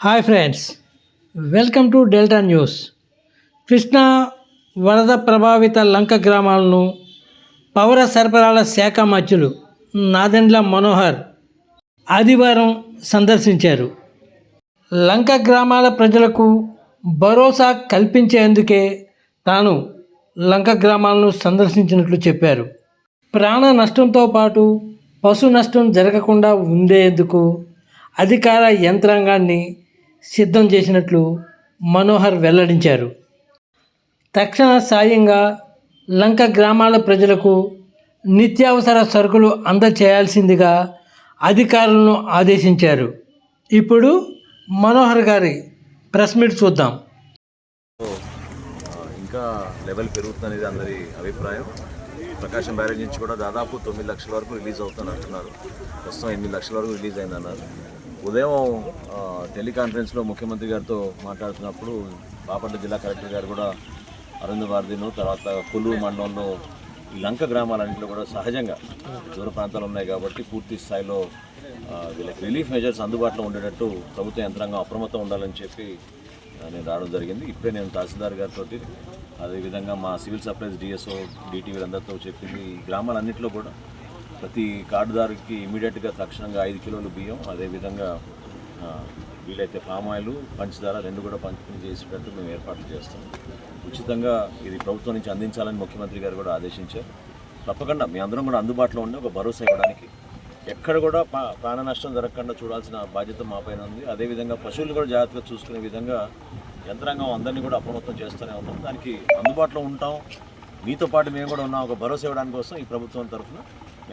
Hi friends welcome to Delta News. Krishna వరద ప్రభావిత లంక గ్రామాలను పౌర సరఫరాల శాఖ మధ్యులు నాదెండ్ల మనోహర్ ఆదివారం సందర్శించారు. లంక గ్రామాల ప్రజలకు భరోసా కల్పించేందుకే తాను లంక గ్రామాలను సందర్శించినట్లు చెప్పారు. ప్రాణ నష్టంతో పాటు పశు నష్టం జరగకుండా ఉండేందుకు అధికార యంత్రాంగాన్ని సిద్ధం చేసినట్లు మనోహర్ వెల్లడించారు. తక్షణ సాయంగా లంక గ్రామాల ప్రజలకు నిత్యావసర సరుకులు అందచేయాల్సిందిగా అధికారులను ఆదేశించారు. ఇప్పుడు మనోహర్ గారి ప్రెస్ మీట్ చూద్దాం. ఇంకా లెవెల్ పెరుగుతుందనేది అందరి అభిప్రాయం. ప్రకాశం బ్యారేజ్ నుంచి కూడా దాదాపు తొమ్మిది లక్షల వరకు రిలీజ్ అవుతుంది అంటున్నారు ప్రస్తుతం ఎనిమిది లక్షల వరకు రిలీజ్ అయిందన్నారు. ఉదయం టెలికాన్ఫరెన్స్లో ముఖ్యమంత్రి గారితో మాట్లాడుతున్నప్పుడు బాపట్ల జిల్లా కలెక్టర్ గారు కూడా అరుణ్ భారతిను తర్వాత కొల్లూరు మండలంలో లంక గ్రామాలన్నింటిలో కూడా సహజంగా దూర ప్రాంతాలు ఉన్నాయి కాబట్టి పూర్తి స్థాయిలో వీళ్ళకి రిలీఫ్ మెజర్స్ అందుబాటులో ఉండేటట్టు ప్రభుత్వ యంత్రాంగం అప్రమత్తం ఉండాలని చెప్పి నేను రావడం జరిగింది. ఇప్పుడే నేను తహసీల్దార్ గారితో అదేవిధంగా మా సివిల్ సప్లైస్ డిఎస్ఓ డిటి వీరందరితో చెప్పింది గ్రామాలన్నింటిలో కూడా ప్రతి కార్డుదారుకి ఇమీడియట్గా తక్షణంగా ఐదు కిలోలు బియ్యం అదేవిధంగా వీలైతే పామ్ ఆయిల్ పంచదార రెండు కూడా పంపిణీ చేసేటట్టు మేము ఏర్పాట్లు చేస్తాం. ఉచితంగా ఇది ప్రభుత్వం నుంచి అందించాలని ముఖ్యమంత్రి గారు కూడా ఆదేశించారు. తప్పకుండా మీ అందరం కూడా అందుబాటులో ఉండి ఒక భరోసా ఇవ్వడానికి ఎక్కడ కూడా పా ప్రాణ నష్టం జరగకుండా చూడాల్సిన బాధ్యత మా పైన ఉంది. అదేవిధంగా పశువులు కూడా జాగ్రత్తగా చూసుకునే విధంగా యంత్రాంగం అందరినీ కూడా అప్రమత్తం చేస్తూనే ఉన్నాం. దానికి అందుబాటులో ఉంటాం. మీతో పాటు మేము కూడా ఉన్నాం. ఒక భరోసా ఇవ్వడానికి కోసం ఈ ప్రభుత్వం తరఫున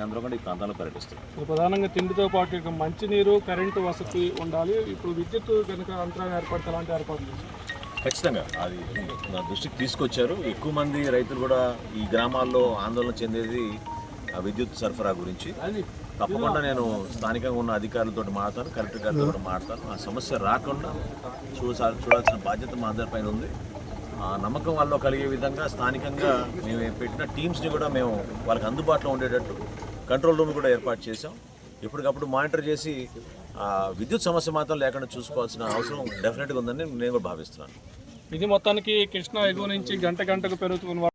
అందరం కూడా ఈ ప్రాంతాల్లో పర్యటిస్తున్నాం. ఇప్పుడు ప్రధానంగా తిండితో పాటు ఇక మంచినీరు కరెంటు వసతి ఉండాలి. ఇప్పుడు విద్యుత్ కనుక అంతరాయం ఏర్పడితే అలాంటి ఏర్పాట్లు. ఖచ్చితంగా. అది నా దృష్టికి తీసుకొచ్చారు. ఎక్కువ మంది రైతులు కూడా ఈ గ్రామాల్లో ఆందోళన చెందేది ఆ విద్యుత్ సరఫరా గురించి. తప్పకుండా నేను స్థానికంగా ఉన్న అధికారులతో మాట్లాడతాను కలెక్టర్ గారితో కూడా మాట్లాడతాను. ఆ సమస్య రాకుండా చూసా చూడాల్సిన బాధ్యత మా అందరిపైన ఉంది. ఆ నమ్మకం వాళ్ళలో కలిగే విధంగా స్థానికంగా మేము పెట్టిన టీమ్స్ని కూడా మేము వాళ్ళకి అందుబాటులో ఉండేటట్టు కంట్రోల్ రూమ్ కూడా ఏర్పాటు చేసాం ఎప్పటికప్పుడు మానిటర్ చేసి విద్యుత్ సమస్య మాత్రం లేకుండా చూసుకోవాల్సిన అవసరం డెఫినెట్గా ఉందని నేను కూడా భావిస్తున్నాను. ఇది మొత్తానికి కృష్ణా ఎగువ నుంచి గంట గంటకు పెరుగుతున్న